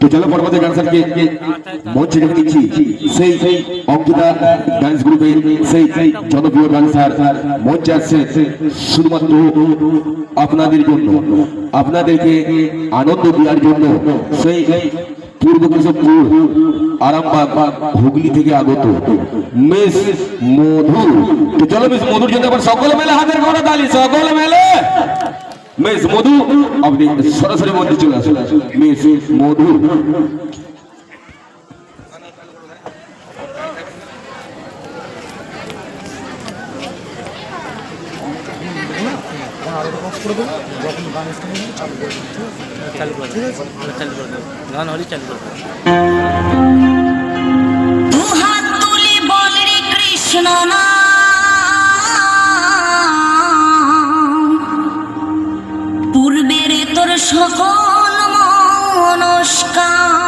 তো চলো পরবর্তী গান মঞ্চে দিচ্ছি। সেই অঙ্কিতা ডান্স গ্রুপের সেই জনপ্রিয় গান মঞ্চে আসছে শুধুমাত্র আপনাদের জন্য। আপনাদেরকে আনন্দ দেওয়ার জন্য সেই পূর্ব কেশবপুর আরামবাগ হুগলি থেকে আগত মিস মধু। তো চলো মিস মধুর জন্য আবার সকলে মেলে হাতের ঘোড়া তালি, সকলে মেলে। মিস মধু আপনি সরাসরি মধ্যে চলে আসুন মিস মধু কৃষ্ণ নাম। সকল মনস্কার